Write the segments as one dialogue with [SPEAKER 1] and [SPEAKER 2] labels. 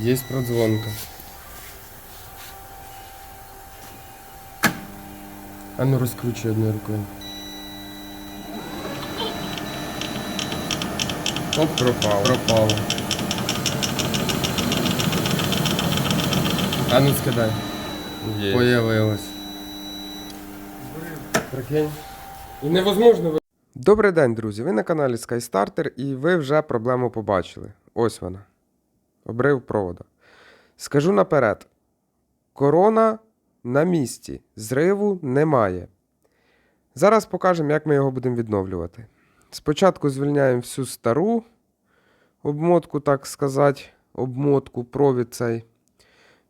[SPEAKER 1] Є продзвонка. А ну розкручуй одною рукою. Оп, пропало. Пропало. А ну скидай.
[SPEAKER 2] Є.
[SPEAKER 1] Появилось. Прикинь. І невозможно Добрий день, друзі. Ви на каналі SkyStarter і ви вже проблему побачили. Ось вона. Обрив провода. Скажу наперед: корона на місці, зриву немає. Зараз покажемо, як ми його будемо відновлювати. Спочатку звільняємо всю стару обмотку, так сказати, обмотку, провід цей.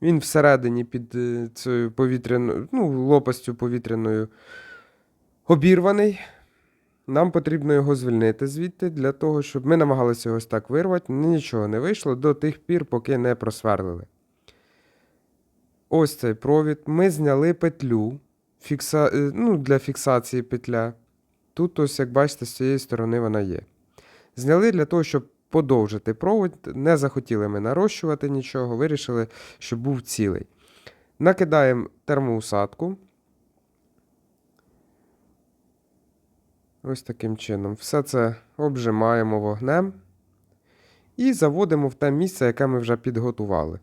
[SPEAKER 1] Він всередині під е, цією повітряною, ну, лопастю повітряною обірваний. Нам потрібно його звільнити звідти для того, щоб ми намагалися ось так вирвати. Нічого не вийшло до тих пір, поки не просверлили. Ось цей провід. Ми зняли петлю фікса... е, ну, для фіксації петля. Тут, ось, як бачите, з цієї сторони вона є. Зняли для того, щоб подовжити провод. Не захотіли ми нарощувати нічого, вирішили, щоб був цілий. Накидаємо термоусадку. Ось таким чином. Все це обжимаємо вогнем і заводимо в те місце, яке ми вже підготували.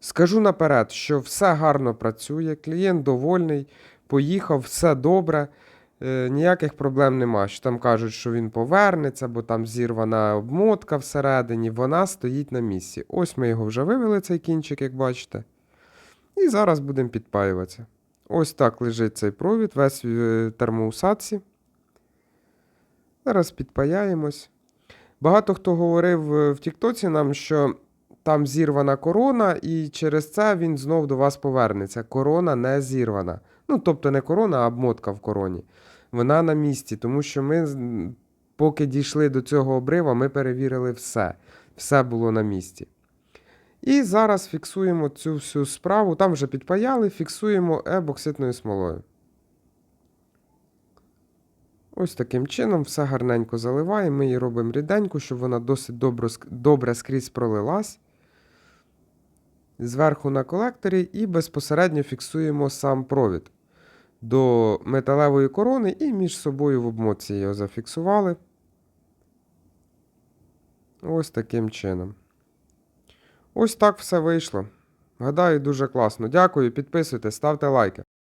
[SPEAKER 1] Скажу наперед, що все гарно працює, клієнт довольний, поїхав, все добре, е, ніяких проблем нема. Що там кажуть, що він повернеться, бо там зірвана обмотка всередині, вона стоїть на місці. Ось ми його вже вивели, цей кінчик, як бачите. І зараз будемо підпаюватися. Ось так лежить цей провід, весь в е, термоусадці. Зараз підпаяємось. Багато хто говорив е, в Тіктоці нам, що там зірвана корона, і через це він знов до вас повернеться. Корона не зірвана. Ну, тобто не корона, а обмотка в короні. Вона на місці, тому що ми, поки дійшли до цього обрива, ми перевірили все. Все було на місці. І зараз фіксуємо цю всю справу. Там вже підпаяли, фіксуємо ебокситною смолою. Ось таким чином все гарненько заливаємо. Ми її робимо ріденьку, щоб вона досить добре, добре скрізь пролилась. Зверху на колекторі і безпосередньо фіксуємо сам провід до металевої корони і між собою в обмотці його зафіксували. Ось таким чином. Ось так все вийшло. Гадаю, дуже класно. Дякую, підписуйте, ставте лайки.